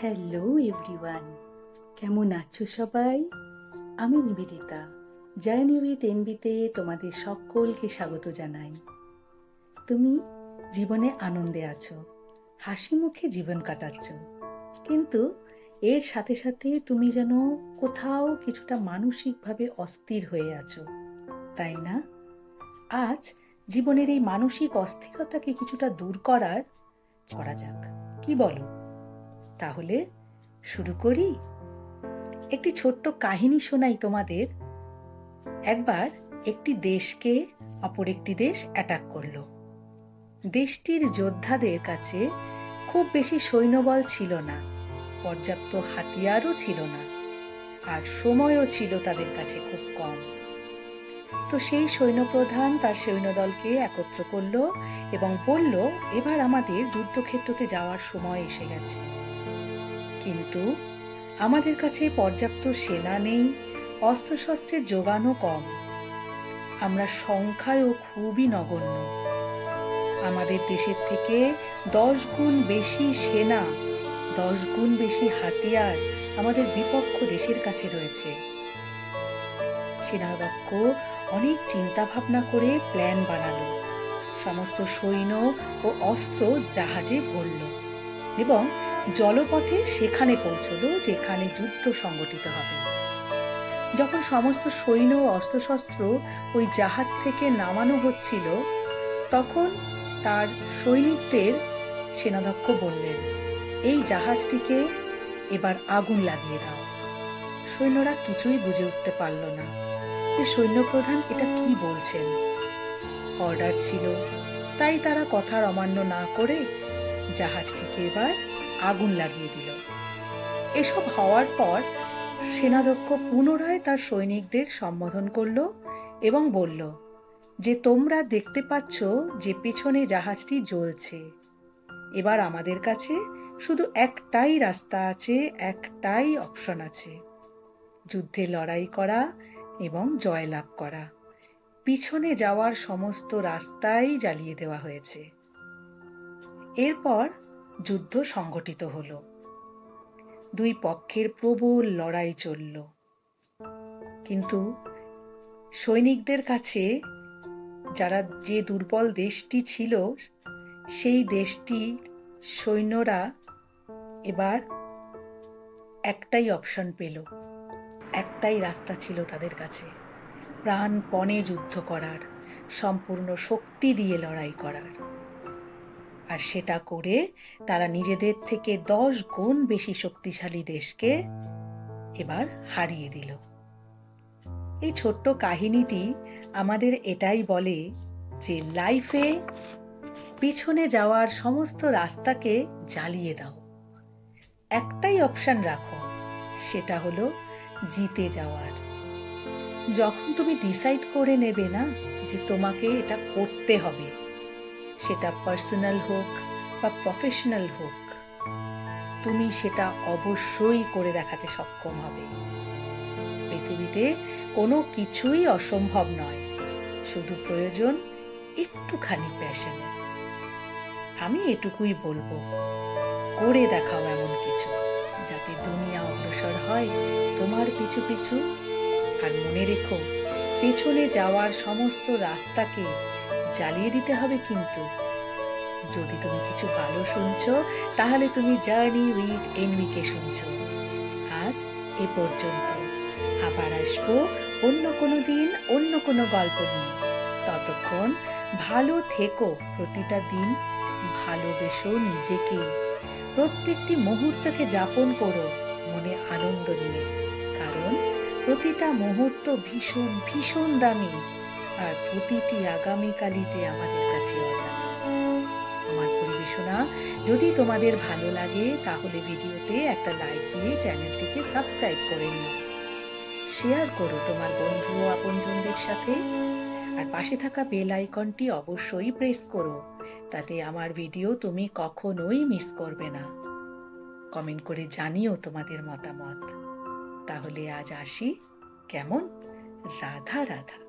Hello everyone কেমন আছো সবাই? আমি নিবেদিতা জয় নিবিত এনবিতে তোমাদের সকলকে স্বাগত জানাই। তুমি জীবনে আনন্দে আছো, হাসি মুখে জীবন কাটাচ্ছ, কিন্তু এর সাথে সাথে তুমি যেন কোথাও কিছুটা মানসিকভাবে অস্থির হয়ে আছো, তাই না? আজ জীবনের এই মানসিক অস্থিরতাকে কিছুটা দূর করার করা যাক, কি বলো? তাহলে শুরু করি। একটি ছোট্ট কাহিনী শোনাই তোমাদের। একবার একটি দেশকে অপর একটি দেশ অ্যাটাক করল। দেশটির যোদ্ধাদের কাছে খুব বেশি সৈন্যবল ছিল না, পর্যাপ্ত হাতিয়ারও ছিল না, আর সময়ও ছিল তাদের কাছে খুব কম। তো সেই সৈন্যপ্রধান তার সৈন্যদলকে একত্র করল এবং বলল, এবার আমাদের যুদ্ধক্ষেত্রতে যাওয়ার সময় এসে গেছে। কিন্তু আমাদের কাছে পর্যাপ্ত সেনা নেই, অস্ত্রশস্ত্রের যোগানও কম। আমরা সংখ্যায়ও খুবই নগণ্য। আমাদের দেশের থেকে দশ গুণ বেশি সেনা, দশ গুণ বেশি হাতিয়ার আমাদের বিপক্ষ দেশের কাছে রয়েছে। সেনাধ্যক্ষ অনেক চিন্তা ভাবনা করে প্ল্যান বানালো। সমস্ত সৈন্য ও অস্ত্র জাহাজে ভরল। এবং জলপথে সেখানে পৌঁছলো যেখানে যুদ্ধ সংগঠিত হবে। যখন সমস্ত সৈন্য অস্ত্রশস্ত্র ওই জাহাজ থেকে নামানো হচ্ছিল, তখন তার সৈনিকদের সেনাধ্যক্ষ বললেন, এই জাহাজটিকে এবার আগুন লাগিয়ে দাও। সৈন্যরা কিছুই বুঝে উঠতে পারল না। সৈন্যপ্রধান, এটা কি বলছেন? অর্ডার ছিল। তাই তারা কথার অমান্য না করে জাহাজটিকে এবার আগুন লাগিয়ে দিল। এসব হওয়ার পর সেনাধ্যক্ষ পুনরায় তার সৈনিকদের সম্বোধন করল এবং বলল, যে তোমরা দেখতে পাচ্ছ যে পেছনে জাহাজটি জ্বলছে। এবার আমাদের কাছে শুধু একটাই রাস্তা আছে, একটাই অপশন আছে। যুদ্ধে লড়াই করা এবং জয়লাভ করা। পিছনে যাওয়ার সমস্ত রাস্তাই জ্বালিয়ে দেওয়া হয়েছে। এরপর যুদ্ধ সংগঠিত হল। দুই পক্ষের প্রবল লড়াই চলল। কিন্তু সৈনিকদের কাছে যারা যে দুর্বল দেশটি ছিল, সেই দেশটি সৈন্যরা এবার একটাই অপশন পেল। একটাই রাস্তা ছিল তাদের কাছে। প্রাণপণে যুদ্ধ করার, সম্পূর্ণ শক্তি দিয়ে লড়াই করার। আর সেটা করে তারা নিজেদের থেকে দশ গুণ বেশি শক্তিশালী দেশকে এবার হারিয়ে দিল। এই ছোট্ট কাহিনীটি আমাদের এটাই বলে যে লাইফে পিছনে যাওয়ার সমস্ত রাস্তাকে জ্বালিয়ে দাও। একটাই অপশন রাখো, সেটা হলো জিতে যাওয়ার। যখন তুমি ডিসাইড করে নেবে না যে তোমাকে এটা করতে হবে সেটা পার্সোনাল হোক বা প্রফেশনাল হোক, তুমি সেটা অবশ্যই করে দেখাতে সক্ষম হবে। পৃথিবীতে কোনো কিছুই অসম্ভব নয়, শুধু প্রয়োজন একটুখানি প্যাশনের আমি এটুকুই বলব, করে দেখাও এমন কিছু, যাতে দুনিয়া অগ্রসর হয় তোমার পিছু পিছু, আর মনে রেখো, পেছনে যাওয়ার সমস্ত রাস্তাকে জ্বালিয়ে দিতে হবে কিন্তু। যদি তুমি কিছু ভালো শুনছো, তাহলে তুমি জার্নি উইথ এনভিকে শুনছো। আজ এ পর্যন্ত। আবার আসব অন্য কোনো দিন, অন্য কোনো গল্প নিয়ে। ততক্ষণ ভালো থেকো প্রতিটা দিন, ভালোবেসো নিজেকে। প্রত্যেকটি মুহূর্তকে যাপন করো মনে আনন্দ নিয়ে। কারণ প্রতিটা মুহূর্ত ভীষণ ভীষণ দামি। আর প্রতিটি আগামীকালই যে আমাদের কাছে অজানা আমার পরিবেশনা, যদি তোমাদের ভালো লাগে, তাহলে ভিডিওতে একটা লাইক দিয়ে চ্যানেলটিকে সাবস্ক্রাইব করে নিও। শেয়ার করো তোমার বন্ধু ও আপনজনদের সাথে। আর পাশে থাকা বেল আইকনটি অবশ্যই প্রেস করো, তাতে আমার ভিডিও তুমি কখনোই মিস করবে না। কমেন্ট করে জানিও তোমাদের মতামত। তাহলে আজ আসি। কেমন? রাধা রাধা।